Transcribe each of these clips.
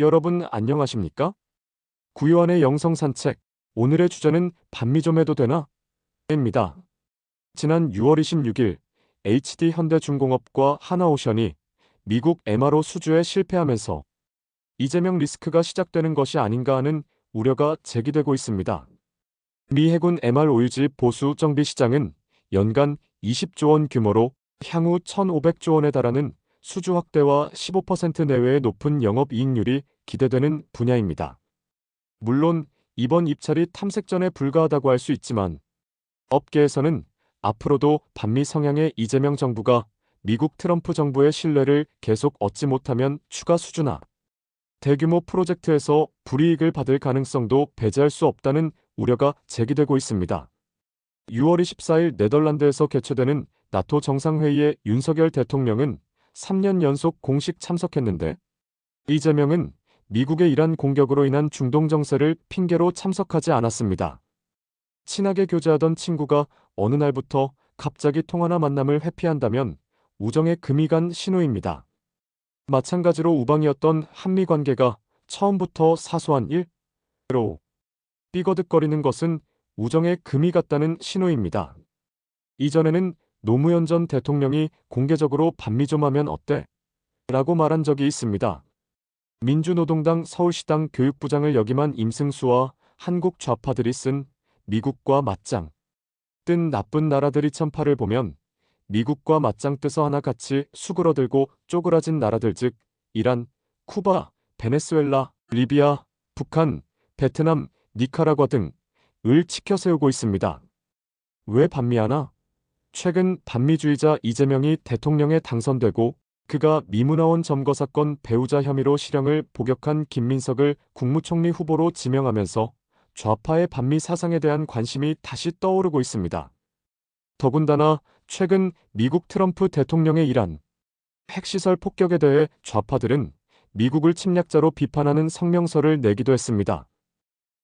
여러분 안녕하십니까? 구요한의 영성 산책. 오늘의 주제는 반미 좀 해도 되나? 입니다. 지난 6월 26일 HD 현대중공업과 하나오션이 미국 MRO 수주에 실패하면서 이재명 리스크가 시작되는 것이 아닌가 하는 우려가 제기되고 있습니다. 미 해군 MR 오유지 보수 정비 시장은 연간 20조 원 규모로 향후 1,500조 원에 달하는 수주 확대와 15% 내외의 높은 영업이익률이 기대되는 분야입니다. 물론 이번 입찰이 탐색 전에 불과하다고 할 수 있지만 업계에서는 앞으로도 반미 성향의 이재명 정부가 미국 트럼프 정부의 신뢰를 계속 얻지 못하면 추가 수주나 대규모 프로젝트에서 불이익을 받을 가능성도 배제할 수 없다는 우려가 제기되고 있습니다. 6월 24일 네덜란드에서 개최되는 나토 정상회의에 윤석열 대통령은 3년 연속 공식 참석했는데 이재명은 미국의 이란 공격으로 인한 중동 정세를 핑계로 참석하지 않았습니다. 친하게 교제하던 친구가 어느 날부터 갑자기 통화나 만남을 회피한다면 우정의 금이 간 신호입니다. 마찬가지로 우방이었던 한미 관계가 처음부터 사소한 일로 삐거득거리는 것은 우정의 금이 갔다는 신호입니다. 이전에는 노무현 전 대통령이 공개적으로 반미 좀 하면 어때? 라고 말한 적이 있습니다. 민주노동당 서울시당 교육부장을 역임한 임승수와 한국 좌파들이 쓴 미국과 맞짱. 뜬 나쁜 나라들이 천파를 보면 미국과 맞짱 뜨서 하나같이 수그러들고 쪼그라진 나라들 즉 이란, 쿠바, 베네수엘라, 리비아, 북한, 베트남, 니카라과 등을 치켜 세우고 있습니다. 왜 반미하나? 최근 반미주의자 이재명이 대통령에 당선되고 그가 미문화원 점거 사건 배우자 혐의로 실형을 복역한 김민석을 국무총리 후보로 지명하면서 좌파의 반미 사상에 대한 관심이 다시 떠오르고 있습니다. 더군다나 최근 미국 트럼프 대통령의 이란 핵시설 폭격에 대해 좌파들은 미국을 침략자로 비판하는 성명서를 내기도 했습니다.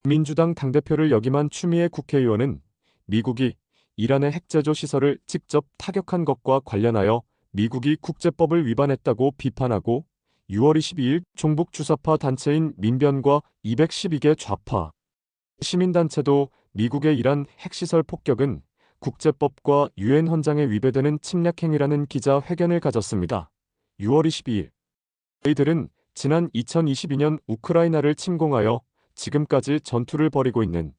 민주당 당대표를 역임한 추미애 국회의원은 미국이 이란의 핵제조 시설을 직접 타격한 것과 관련하여 미국이 국제법을 위반했다고 비판하고 6월 22일 종북 주사파 단체인 민변과 212개 좌파 시민단체도 미국의 이란 핵시설 폭격은 국제법과 유엔 헌장에 위배되는 침략행위라는 기자 회견을 가졌습니다. 6월 22일 이들은 지난 2022년 우크라이나를 침공하여 지금까지 전투를 벌이고 있는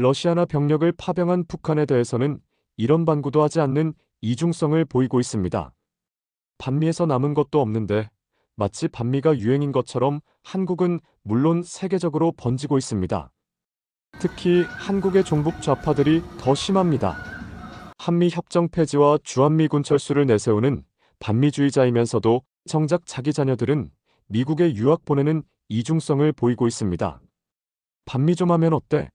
러시아나 병력을 파병한 북한에 대해서는 이런 반구도 하지 않는 이중성을 보이고 있습니다. 반미에서 남은 것도 없는데 마치 반미가 유행인 것처럼 한국은 물론 세계적으로 번지고 있습니다. 특히 한국의 종북 좌파들이 더 심합니다. 한미 협정 폐지와 주한미 군 철수를 내세우는 반미주의자이면서도 정작 자기 자녀들은 미국에 유학 보내는 이중성을 보이고 있습니다. 반미 좀 하면 어때?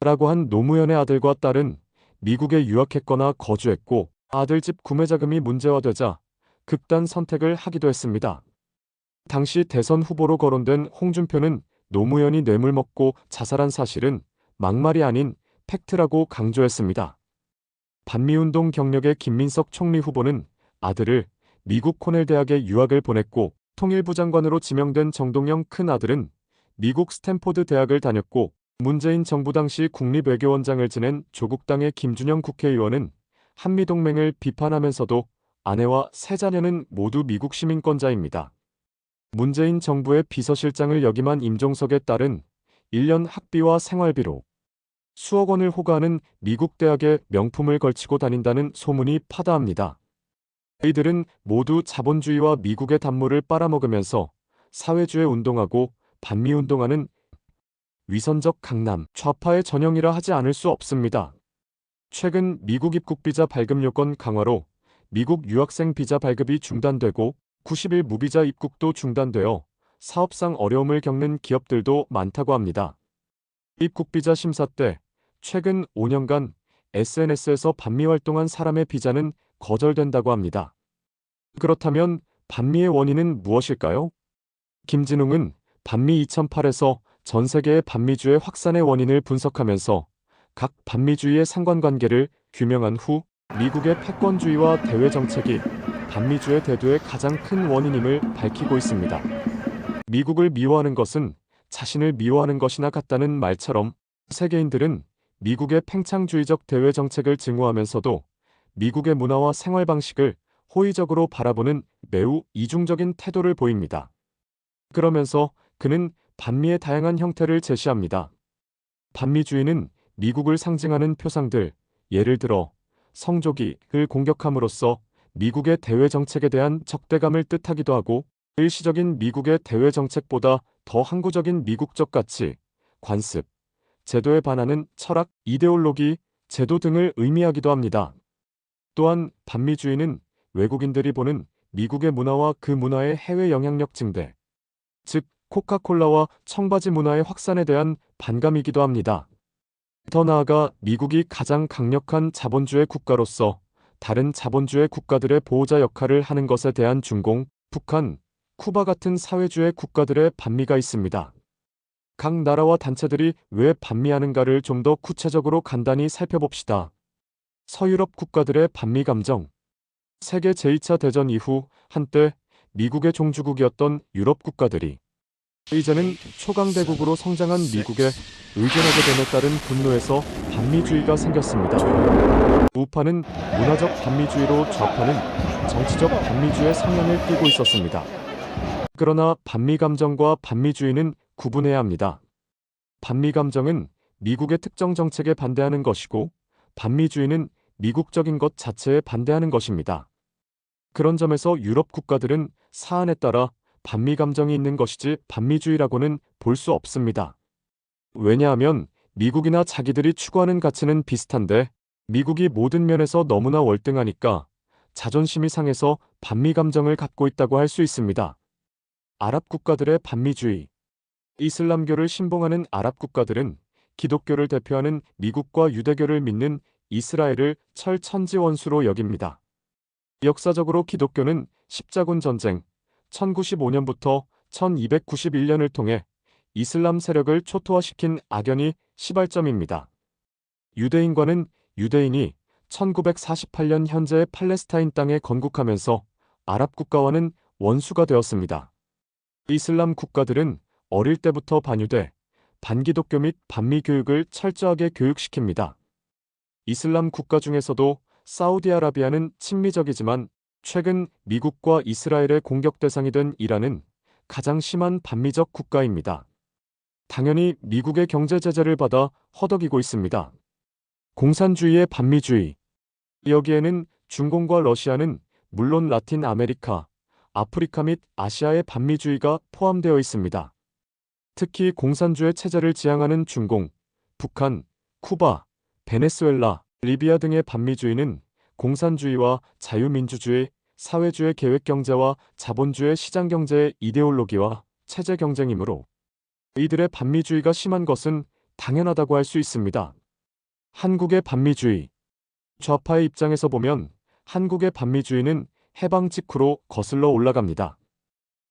라고 한 노무현의 아들과 딸은 미국에 유학했거나 거주했고 아들 집 구매 자금이 문제화되자 극단 선택을 하기도 했습니다. 당시 대선 후보로 거론된 홍준표는 노무현이 뇌물 먹고 자살한 사실은 막말이 아닌 팩트라고 강조했습니다. 반미운동 경력의 김민석 총리 후보는 아들을 미국 코넬 대학에 유학을 보냈고 통일부 장관으로 지명된 정동영 큰아들은 미국 스탠포드 대학을 다녔고 문재인 정부 당시 국립외교원장을 지낸 조국당의 김준영 국회의원은 한미동맹을 비판하면서도 아내와 세 자녀는 모두 미국 시민권자입니다. 문재인 정부의 비서실장을 역임한 임종석의 딸은 1년 학비와 생활비로 수억 원을 호가하는 미국 대학에 명품을 걸치고 다닌다는 소문이 파다합니다. 이들은 모두 자본주의와 미국의 단물을 빨아먹으면서 사회주의 운동하고 반미 운동하는 위선적 강남 좌파의 전형이라 하지 않을 수 없습니다. 최근 미국 입국 비자 발급 요건 강화로 미국 유학생 비자 발급이 중단되고 90일 무비자 입국도 중단되어 사업상 어려움을 겪는 기업들도 많다고 합니다. 입국 비자 심사 때 최근 5년간 SNS에서 반미 활동한 사람의 비자는 거절된다고 합니다. 그렇다면 반미의 원인은 무엇일까요? 김진웅은 반미 2008에서 전 세계의 반미주의 확산의 원인을 분석하면서 각 반미주의의 상관관계를 규명한 후 미국의 패권주의와 대외 정책이 반미주의 대두의 가장 큰 원인임을 밝히고 있습니다. 미국을 미워하는 것은 자신을 미워하는 것이나 같다는 말처럼 세계인들은 미국의 팽창주의적 대외 정책을 증오하면서도 미국의 문화와 생활 방식을 호의적으로 바라보는 매우 이중적인 태도를 보입니다. 그러면서 그는 반미의 다양한 형태를 제시합니다. 반미주의는 미국을 상징하는 표상들, 예를 들어 성조기를 공격함으로써 미국의 대외 정책에 대한 적대감을 뜻하기도 하고 일시적인 미국의 대외 정책보다 더 항구적인 미국적 가치, 관습, 제도에 반하는 철학, 이데올로기, 제도 등을 의미하기도 합니다. 또한 반미주의는 외국인들이 보는 미국의 문화와 그 문화의 해외 영향력 증대, 즉 코카콜라와 청바지 문화의 확산에 대한 반감이기도 합니다. 더 나아가 미국이 가장 강력한 자본주의 국가로서 다른 자본주의 국가들의 보호자 역할을 하는 것에 대한 중공, 북한, 쿠바 같은 사회주의 국가들의 반미가 있습니다. 각 나라와 단체들이 왜 반미하는가를 좀 더 구체적으로 간단히 살펴봅시다. 서유럽 국가들의 반미 감정. 세계 제2차 대전 이후 한때 미국의 종주국이었던 유럽 국가들이 이제는 초강대국으로 성장한 미국에 의존하게 됨에 따른 분노에서 반미주의가 생겼습니다. 우파는 문화적 반미주의로 좌파는 정치적 반미주의 성향을 띠고 있었습니다. 그러나 반미 감정과 반미주의는 구분해야 합니다. 반미 감정은 미국의 특정 정책에 반대하는 것이고 반미주의는 미국적인 것 자체에 반대하는 것입니다. 그런 점에서 유럽 국가들은 사안에 따라 반미 감정이 있는 것이지 반미주의라고는 볼 수 없습니다. 왜냐하면 미국이나 자기들이 추구하는 가치는 비슷한데 미국이 모든 면에서 너무나 월등하니까 자존심이 상해서 반미 감정을 갖고 있다고 할 수 있습니다. 아랍 국가들의 반미주의 이슬람교를 신봉하는 아랍 국가들은 기독교를 대표하는 미국과 유대교를 믿는 이스라엘을 철천지원수로 여깁니다. 역사적으로 기독교는 십자군 전쟁 1095년부터 1291년을 통해 이슬람 세력을 초토화시킨 악연이 시발점입니다. 유대인과는 유대인이 1948년 현재의 팔레스타인 땅에 건국하면서 아랍 국가와는 원수가 되었습니다. 이슬람 국가들은 어릴 때부터 반유대, 반기독교 및 반미 교육을 철저하게 교육시킵니다. 이슬람 국가 중에서도 사우디아라비아는 친미적이지만 최근 미국과 이스라엘의 공격 대상이 된 이란은 가장 심한 반미적 국가입니다. 당연히 미국의 경제 제재를 받아 허덕이고 있습니다. 공산주의의 반미주의. 여기에는 중공과 러시아는 물론 라틴 아메리카, 아프리카 및 아시아의 반미주의가 포함되어 있습니다. 특히 공산주의 체제를 지향하는 중공, 북한, 쿠바, 베네수엘라, 리비아 등의 반미주의는 공산주의와 자유민주주의, 사회주의 계획경제와 자본주의 시장경제의 이데올로기와 체제 경쟁이므로 이들의 반미주의가 심한 것은 당연하다고 할 수 있습니다. 한국의 반미주의 좌파의 입장에서 보면 한국의 반미주의는 해방 직후로 거슬러 올라갑니다.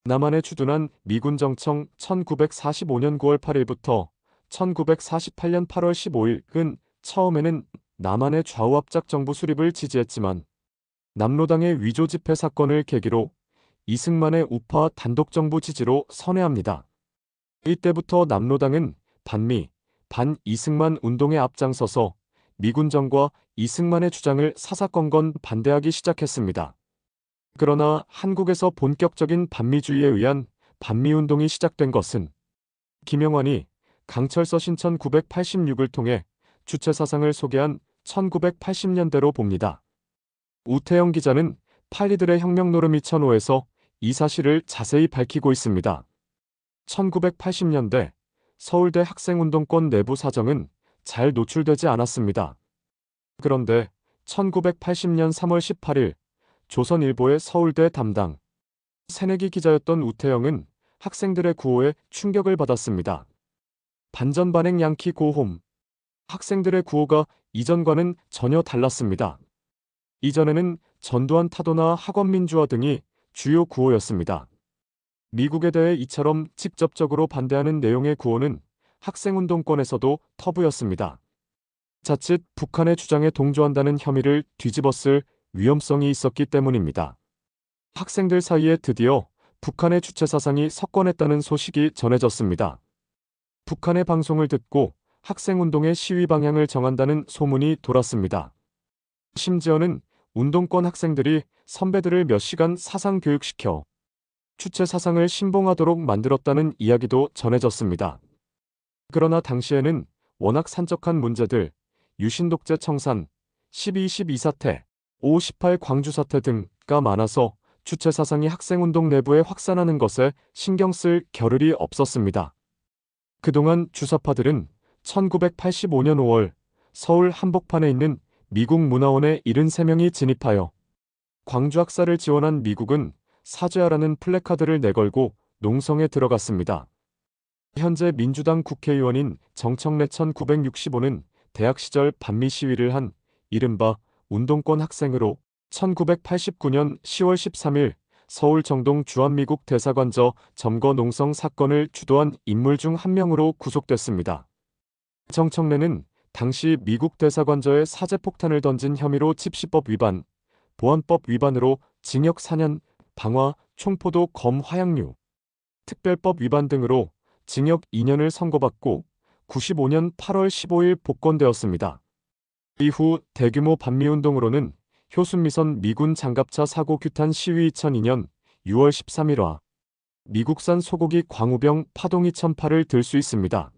남한에 주둔한 미군 정청 1945년 9월 8일부터 1948년 8월 15일은 처음에는 남한의 좌우압작 정부 수립을 지지했지만 남로당의 위조 집회 사건을 계기로 이승만의 우파 단독 정부 지지로 선회합니다. 이때부터 남로당은 반미, 반 이승만 운동에 앞장서서 미군정과 이승만의 주장을 사사건건 반대하기 시작했습니다. 그러나 한국에서 본격적인 반미주의에 의한 반미운동이 시작된 것은 김영환이 강철서 신천 986을 통해 주체사상을 소개한 1980년대로 봅니다. 우태영 기자는 팔리들의 혁명 노름 2005에서 이 사실을 자세히 밝히고 있습니다. 1980년대 서울대 학생운동권 내부 사정은 잘 노출되지 않았습니다. 그런데 1980년 3월 18일 조선일보의 서울대 담당 새내기 기자였던 우태영은 학생들의 구호에 충격을 받았습니다. 반전 반행 양키 고홈 학생들의 구호가 이전과는 전혀 달랐습니다. 이전에는 전두환 타도나 학원 민주화 등이 주요 구호였습니다. 미국에 대해 이처럼 직접적으로 반대하는 내용의 구호는 학생운동권에서도 터부였습니다. 자칫 북한의 주장에 동조한다는 혐의를 뒤집었을 위험성이 있었기 때문입니다. 학생들 사이에 드디어 북한의 주체 사상이 석권했다는 소식이 전해졌습니다. 북한의 방송을 듣고 학생운동의 시위 방향을 정한다는 소문이 돌았습니다. 심지어는 운동권 학생들이 선배들을 몇 시간 사상 교육시켜 주체 사상을 신봉하도록 만들었다는 이야기도 전해졌습니다. 그러나 당시에는 워낙 산적한 문제들, 유신 독재 청산, 12.12 사태, 5.18 광주 사태 등가 많아서 주체 사상이 학생운동 내부에 확산하는 것에 신경 쓸 겨를이 없었습니다. 그동안 주사파들은 1985년 5월 서울 한복판에 있는 미국 문화원에 73명이 진입하여 광주 학살을 지원한 미국은 사죄하라는 플래카드를 내걸고 농성에 들어갔습니다. 현재 민주당 국회의원인 정청래 1965는 대학 시절 반미 시위를 한 이른바 운동권 학생으로 1989년 10월 13일 서울 정동 주한미국 대사관저 점거 농성 사건을 주도한 인물 중 한 명으로 구속됐습니다. 정청래는 당시 미국 대사관저에 사제폭탄을 던진 혐의로 집시법 위반, 보안법 위반으로 징역 4년, 방화, 총포도 검 화약류, 특별법 위반 등으로 징역 2년을 선고받고 95년 8월 15일 복권되었습니다. 이후 대규모 반미운동으로는 효순미선 미군 장갑차 사고 규탄 시위 2002년 6월 13일화 미국산 소고기 광우병 파동 2008을 들 수 있습니다.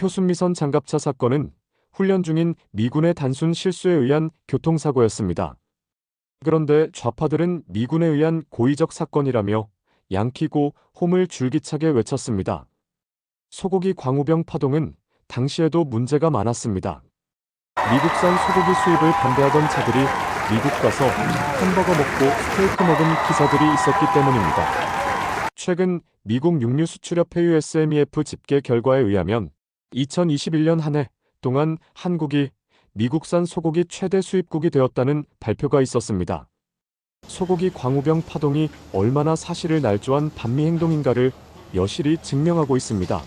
효순미선 장갑차 사건은 훈련 중인 미군의 단순 실수에 의한 교통사고였습니다. 그런데 좌파들은 미군에 의한 고의적 사건이라며 양키고 홈을 줄기차게 외쳤습니다. 소고기 광우병 파동은 당시에도 문제가 많았습니다. 미국산 소고기 수입을 반대하던 차들이 미국 가서 햄버거 먹고 스테이크 먹은 기사들이 있었기 때문입니다. 최근 미국 육류 수출협회 USMEF 집계 결과에 의하면 2021년 한 해 동안 한국이 미국산 소고기 최대 수입국이 되었다는 발표가 있었습니다. 소고기 광우병 파동이 얼마나 사실을 날조한 반미 행동인가를 여실히 증명하고 있습니다.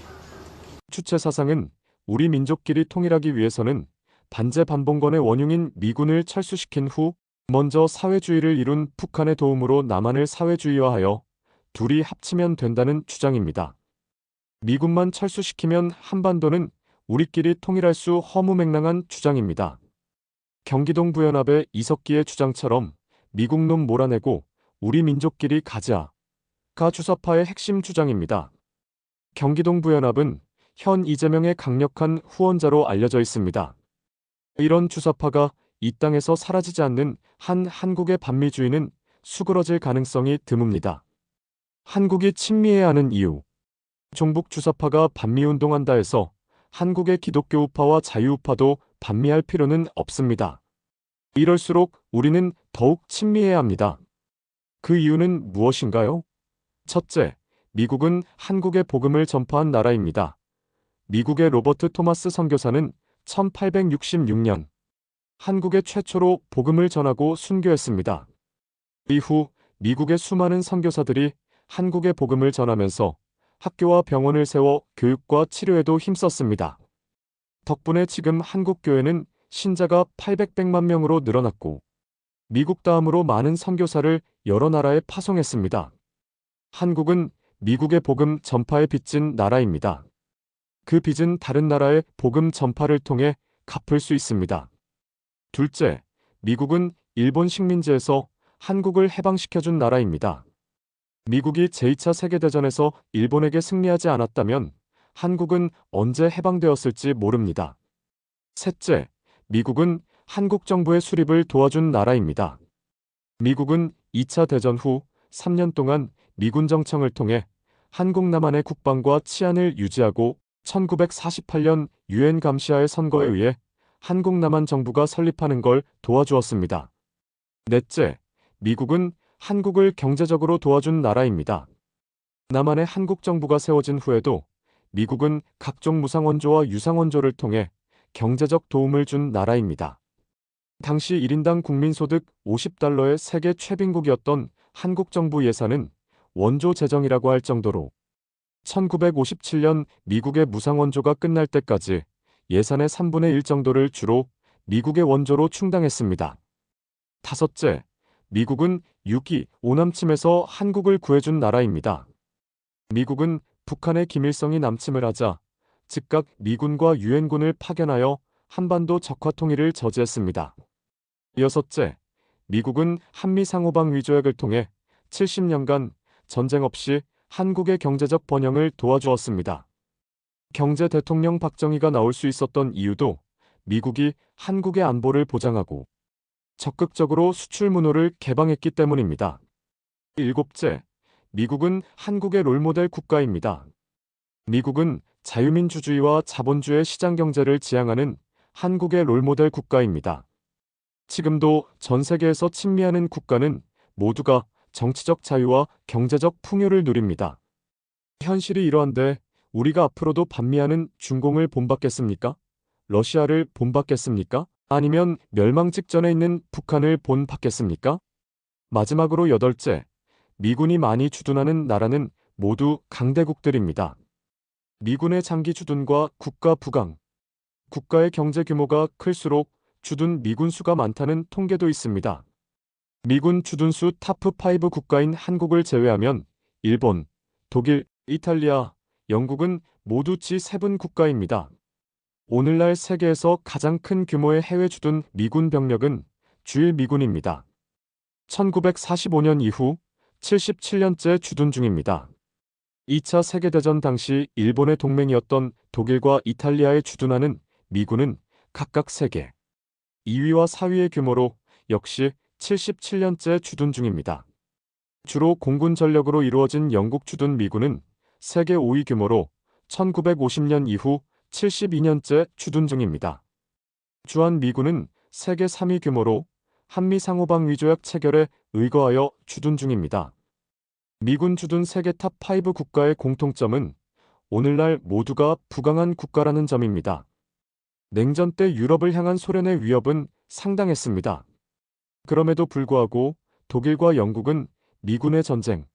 주체 사상은 우리 민족끼리 통일하기 위해서는 반제 반봉건의 원흉인 미군을 철수시킨 후 먼저 사회주의를 이룬 북한의 도움으로 남한을 사회주의화하여 둘이 합치면 된다는 주장입니다. 미군만 철수시키면 한반도는 우리끼리 통일할 수 허무맹랑한 주장입니다. 경기동 부연합의 이석기의 주장처럼 미국놈 몰아내고 우리 민족끼리 가자 가 주사파의 핵심 주장입니다. 경기동 부연합은 현 이재명의 강력한 후원자로 알려져 있습니다. 이런 주사파가 이 땅에서 사라지지 않는 한 한국의 반미주의는 수그러질 가능성이 드뭅니다. 한국이 친미해야 하는 이유 종북 주사파가 반미운동한다 해서 한국의 기독교 우파와 자유 우파도 반미할 필요는 없습니다. 이럴수록 우리는 더욱 친미해야 합니다. 그 이유는 무엇인가요? 첫째, 미국은 한국의 복음을 전파한 나라입니다. 미국의 로버트 토마스 선교사는 1866년 한국에 최초로 복음을 전하고 순교했습니다. 이후 미국의 수많은 선교사들이 한국의 복음을 전하면서 학교와 병원을 세워 교육과 치료에도 힘썼습니다. 덕분에 지금 한국 교회는 신자가 800백만 명으로 늘어났고 미국 다음으로 많은 선교사를 여러 나라에 파송했습니다. 한국은 미국의 복음 전파에 빚진 나라입니다. 그 빚은 다른 나라의 복음 전파를 통해 갚을 수 있습니다. 둘째, 미국은 일본 식민지에서 한국을 해방시켜준 나라입니다. 미국이 제2차 세계대전에서 일본에게 승리하지 않았다면 한국은 언제 해방되었을지 모릅니다. 셋째, 미국은 한국 정부의 수립을 도와준 나라입니다. 미국은 2차 대전 후 3년 동안 미군 정청을 통해 한국 남한의 국방과 치안을 유지하고 1948년 유엔 감시하의 선거에 의해 한국 남한 정부가 설립하는 걸 도와주었습니다. 넷째, 미국은 한국을 경제적으로 도와준 나라입니다. 남한의 한국 정부가 세워진 후에도 미국은 각종 무상원조와 유상원조를 통해 경제적 도움을 준 나라입니다. 당시 1인당 국민소득 50달러의 세계 최빈국이었던 한국 정부 예산은 원조 재정이라고 할 정도로 1957년 미국의 무상원조가 끝날 때까지 예산의 3분의 1 정도를 주로 미국의 원조로 충당했습니다. 다섯째, 미국은 6위 오남침에서 한국을 구해준 나라입니다. 미국은 북한의 김일성이 남침을 하자 즉각 미군과 유엔군을 파견하여 한반도 적화 통일을 저지했습니다. 여섯째, 미국은 한미 상호방 위조약을 통해 70년간 전쟁 없이 한국의 경제적 번영을 도와주었습니다. 경제 대통령 박정희가 나올 수 있었던 이유도 미국이 한국의 안보를 보장하고 적극적으로 수출 문호를 개방했기 때문입니다. 일곱째, 미국은 한국의 롤모델 국가입니다. 미국은 자유민주주의와 자본주의 시장 경제를 지향하는 한국의 롤모델 국가입니다. 지금도 전 세계에서 친미하는 국가는 모두가 정치적 자유와 경제적 풍요를 누립니다. 현실이 이러한데 우리가 앞으로도 반미하는 중공을 본받겠습니까? 러시아를 본받겠습니까? 아니면 멸망 직전에 있는 북한을 본받겠습니까? 마지막으로 여덟째, 미군이 많이 주둔하는 나라는 모두 강대국들입니다. 미군의 장기 주둔과 국가 부강, 국가의 경제 규모가 클수록 주둔 미군 수가 많다는 통계도 있습니다. 미군 주둔수 타프5 국가인 한국을 제외하면 일본, 독일, 이탈리아, 영국은 모두 G7 국가입니다. 오늘날 세계에서 가장 큰 규모의 해외 주둔 미군 병력은 주일 미군입니다. 1945년 이후 77년째 주둔 중입니다. 2차 세계대전 당시 일본의 동맹이었던 독일과 이탈리아에 주둔하는 미군은 각각 3개, 2위와 4위의 규모로 역시 77년째 주둔 중입니다. 주로 공군 전력으로 이루어진 영국 주둔 미군은 세계 5위 규모로 1950년 이후 72년째 주둔 중입니다. 주한 미군은 세계 3위 규모로 한미 상호방 위조약 체결에 의거하여 주둔 중입니다. 미군 주둔 세계 탑5 국가의 공통점은 오늘날 모두가 부강한 국가라는 점입니다. 냉전 때 유럽을 향한 소련의 위협은 상당했습니다. 그럼에도 불구하고 독일과 영국은 미군의 전쟁,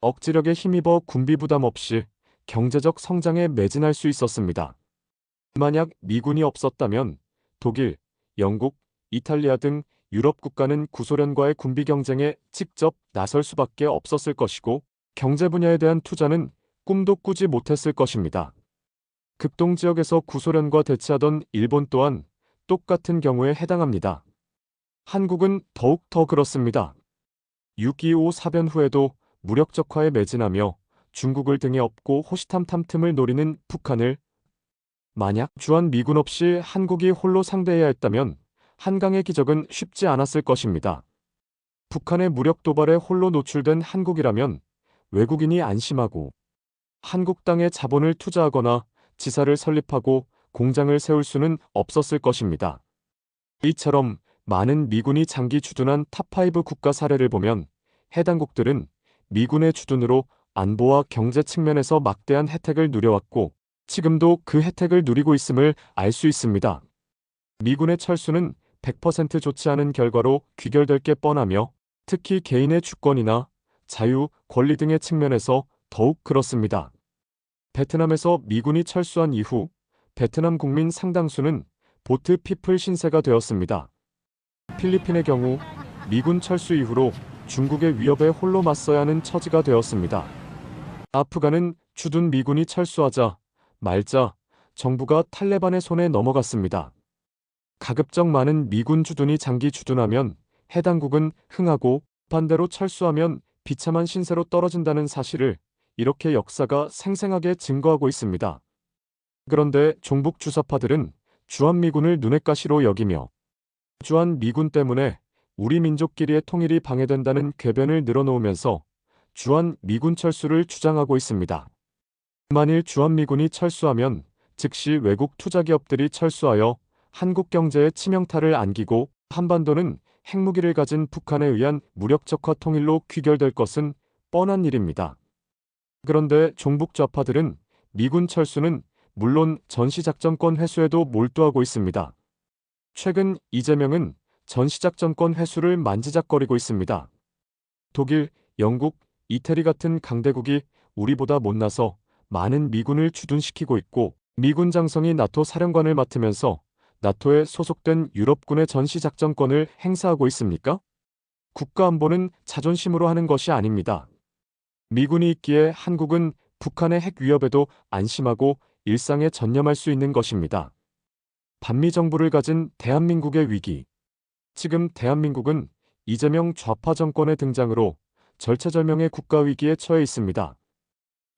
억지력에 힘입어 군비 부담 없이 경제적 성장에 매진할 수 있었습니다. 만약 미군이 없었다면 독일, 영국, 이탈리아 등 유럽 국가는 구소련과의 군비 경쟁에 직접 나설 수밖에 없었을 것이고 경제 분야에 대한 투자는 꿈도 꾸지 못했을 것입니다. 극동 지역에서 구소련과 대치하던 일본 또한 똑같은 경우에 해당합니다. 한국은 더욱 더 그렇습니다. 6.25 사변 후에도 무력적화에 매진하며 중국을 등에 업고 호시탐탐 틈을 노리는 북한을 만약 주한 미군 없이 한국이 홀로 상대해야 했다면 한강의 기적은 쉽지 않았을 것입니다. 북한의 무력 도발에 홀로 노출된 한국이라면 외국인이 안심하고 한국 땅에 자본을 투자하거나 지사를 설립하고 공장을 세울 수는 없었을 것입니다. 이처럼 많은 미군이 장기 주둔한 탑5 국가 사례를 보면 해당국들은 미군의 주둔으로 안보와 경제 측면에서 막대한 혜택을 누려왔고 지금도 그 혜택을 누리고 있음을 알 수 있습니다. 미군의 철수는 100% 좋지 않은 결과로 귀결될 게 뻔하며 특히 개인의 주권이나 자유, 권리 등의 측면에서 더욱 그렇습니다. 베트남에서 미군이 철수한 이후 베트남 국민 상당수는 보트 피플 신세가 되었습니다. 필리핀의 경우 미군 철수 이후로 중국의 위협에 홀로 맞서야 하는 처지가 되었습니다. 아프간은 주둔 미군이 철수하자 말자 정부가 탈레반의 손에 넘어갔습니다. 가급적 많은 미군 주둔이 장기 주둔하면 해당국은 흥하고 반대로 철수하면 비참한 신세로 떨어진다는 사실을 이렇게 역사가 생생하게 증거하고 있습니다. 그런데 종북 주사파들은 주한미군을 눈엣 가시로 여기며 주한미군 때문에 우리 민족끼리의 통일이 방해된다는 궤변을 늘어놓으면서 주한미군 철수를 주장하고 있습니다. 만일 주한미군이 철수하면 즉시 외국 투자기업들이 철수하여 한국 경제에 치명타를 안기고 한반도는 핵무기를 가진 북한에 의한 무력적화 통일로 귀결될 것은 뻔한 일입니다. 그런데 종북 좌파들은 미군 철수는 물론 전시작전권 회수에도 몰두하고 있습니다. 최근 이재명은 전시작전권 회수를 만지작거리고 있습니다. 독일, 영국, 이태리 같은 강대국이 우리보다 못나서 많은 미군을 주둔시키고 있고 미군 장성이 나토 사령관을 맡으면서 나토에 소속된 유럽군의 전시작전권을 행사하고 있습니까? 국가안보는 자존심으로 하는 것이 아닙니다. 미군이 있기에 한국은 북한의 핵 위협에도 안심하고 일상에 전념할 수 있는 것입니다. 반미 정부를 가진 대한민국의 위기. 지금 대한민국은 이재명 좌파 정권의 등장으로 절체절명의 국가 위기에 처해 있습니다.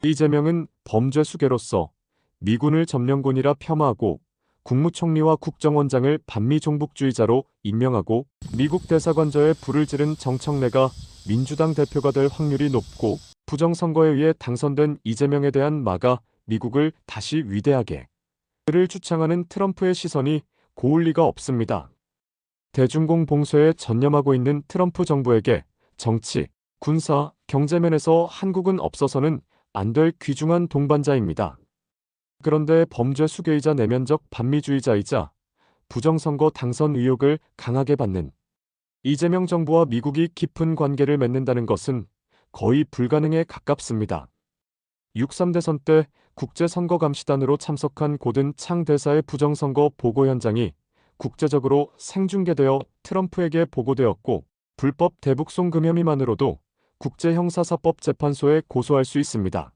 이재명은 범죄 수괴로서 미군을 점령군이라 폄하하고 국무총리와 국정원장을 반미 종북주의자로 임명하고 미국 대사관저에 불을 지른 정청래가 민주당 대표가 될 확률이 높고 부정선거에 의해 당선된 이재명에 대한 마가 미국을 다시 위대하게 를 주창하는 트럼프의 시선이 고울 리가 없습니다. 대중공 봉쇄에 전념하고 있는 트럼프 정부에게 정치, 군사, 경제면에서 한국은 없어서는 안 될 귀중한 동반자입니다. 그런데 범죄 수괴이자 내면적 반미주의자이자 부정선거 당선 의혹을 강하게 받는 이재명 정부와 미국이 깊은 관계를 맺는다는 것은 거의 불가능에 가깝습니다. 6.3 대선 때 국제선거감시단으로 참석한 고든 창 대사의 부정선거 보고 현장이 국제적으로 생중계되어 트럼프에게 보고되었고 불법 대북송 금 혐의만으로도 국제형사사법재판소에 고소할 수 있습니다.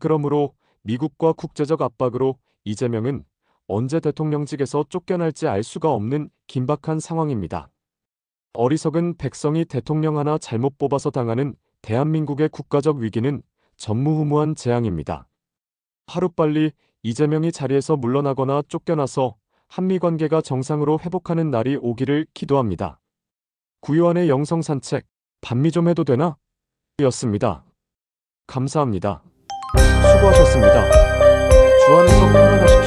그러므로 미국과 국제적 압박으로 이재명은 언제 대통령직에서 쫓겨날지 알 수가 없는 긴박한 상황입니다. 어리석은 백성이 대통령 하나 잘못 뽑아서 당하는 대한민국의 국가적 위기는 전무후무한 재앙입니다. 하루빨리 이재명이 자리에서 물러나거나 쫓겨나서 한미 관계가 정상으로 회복하는 날이 오기를 기도합니다. 구요한의 영성 산책, 반미 좀 해도 되나? 였습니다. 감사합니다. 수고하셨습니다. 주안에서 평안하십시오.